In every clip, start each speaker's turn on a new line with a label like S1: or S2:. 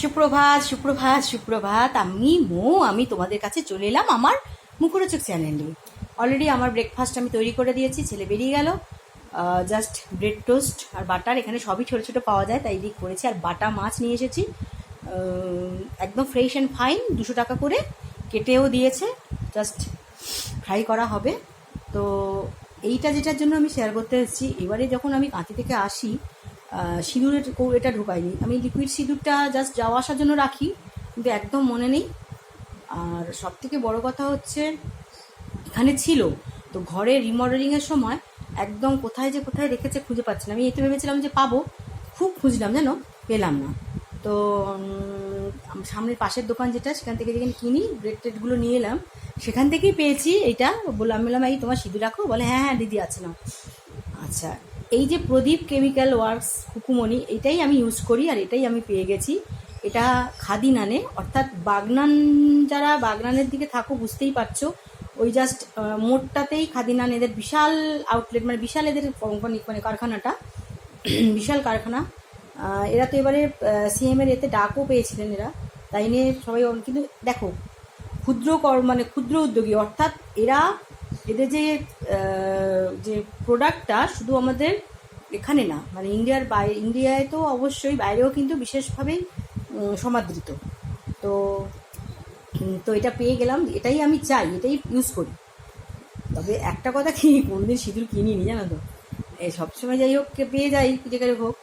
S1: সুপ্রভাত সুপ্রভাত সুপ্রভাত। আমি মো, আমি তোমাদের কাছে চলে এলাম আমার মুখরোচক চ্যানেল। অলরেডি আমার ব্রেকফাস্ট আমি তৈরি করে দিয়েছি, ছেলে বেরিয়ে গেল। জাস্ট ব্রেড টোস্ট আর বাটার এখানে সবই ছোটো ছোটো পাওয়া যায়, তাই দিক করেছি। আর বাটা মাছ নিয়ে এসেছি। একদম ফ্রেশ অ্যান্ড ফাইন দুশো টাকা করে কেটেও দিয়েছে। জাস্ট ফ্রাই করা হবে। তো এইটা যেটার জন্য আমি শেয়ার করতে এসেছি। এবারে যখন আমি কাঁথি থেকে আসি সিঁদুরের এটা ঢোকাইনি। আমি লিকুইড সিঁদুরটা জাস্ট যাওয়া আসার জন্য রাখি, কিন্তু একদম মনে নেই। আর সব থেকে বড় কথা হচ্ছে, এখানে ছিল, তো ঘরে রিমডেলিংয়ের সময় একদম কোথায় যে কোথায় রেখেছে খুঁজে পাচ্ছি না। আমি এতে ভেবেছিলাম যে পাবো, খুব খুঁজলাম জানো পেলাম না। তো সামনের পাশের দোকান যেটা, সেখান থেকে যেখানে কিনি ব্রেড টেডগুলো নিয়ে এলাম, সেখান থেকেই পেয়েছি। এইটা বললাম বললাম, এই তোমার সিঁদুর রাখো? বলে হ্যাঁ হ্যাঁ দিদি, আছে না আচ্ছা এই যে প্রদীপ কেমিক্যাল ওয়ার্কস কুকুমণি এটাই আমি ইউজ করি আর এটাই আমি পেয়ে গেছি। এটা খাদি নানে অর্থাৎ বাগনান যারা বাগনানের দিকে থাকো, বুঝতেই পারছ, ওই জাস্ট মোড়টাতেই খাদি নান এদের বিশাল আউটলেট মানে বিশাল এদের কোম্পানি মানে কারখানাটা, বিশাল কারখানা। এরা তো এবারে সিএম এর এতে ডাকও পেয়েছিলেন এরা। তাই নিয়ে সবাই কিন্তু দেখো, ক্ষুদ্র কর মানে ক্ষুদ্র উদ্যোগী, অর্থাৎ এরা এদের যে যে প্রোডাক্টটা শুধু আমাদের এখানে না মানে ইন্ডিয়ার বাইরে ইন্ডিয়ায় তো অবশ্যই বাইরেও কিন্তু বিশেষভাবেই সমাদৃত। তো তো এটা পেয়ে গেলাম, এটাই আমি চাই, এটাই ইউজ করি। তবে একটা কথা কি, কোনদিন সিঁদুর কিনিনি জানো তো? সবসময় যাই হোক পেয়ে যাই যেখানে হোক।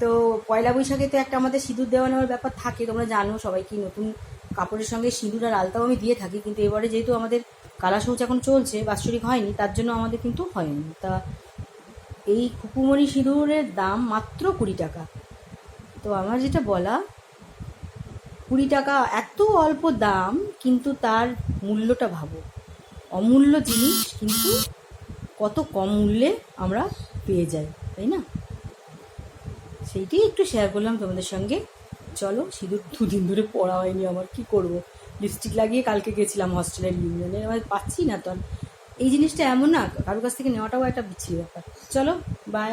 S1: তো পয়লা বৈশাখে তো একটা আমাদের সিঁদুর দেওয়া নেওয়ার ব্যাপার থাকে, তোমরা জানো, সবাই কি নতুন কাপড়ের সঙ্গে সিঁদুর আর আলতাও আমি দিয়ে থাকি, কিন্তু এবারে যেহেতু আমাদের কালা সৌচ এখন চলছে, বাৎসরিক হয়নি, তার জন্য আমাদের কিন্তু হয়নি। তা এই কুকুমণি সিঁদুরের দাম মাত্র কুড়ি টাকা। তো আমার যেটা বলা, কুড়ি টাকা এত অল্প দাম, কিন্তু তার মূল্যটা ভাবো। অমূল্য জিনিস, কিন্তু কত কম মূল্যে আমরা পেয়ে যাই, তাই না? সেইটাই একটু শেয়ার করলাম তোমাদের সঙ্গে। চলো সিঁদুর দুদিন ধরে পড়া হয়নি আমার, কি করব? লিপস্টিক লাগিয়ে কালকে গেছিলাম হস্টেলের ইউনিয়নে আমার পাচ্ছি না তো এই জিনিসটা এমন না কারোর কাছ থেকে নেওয়াটাও একটা বিচ্ছিরি ব্যাপার। চলো বাই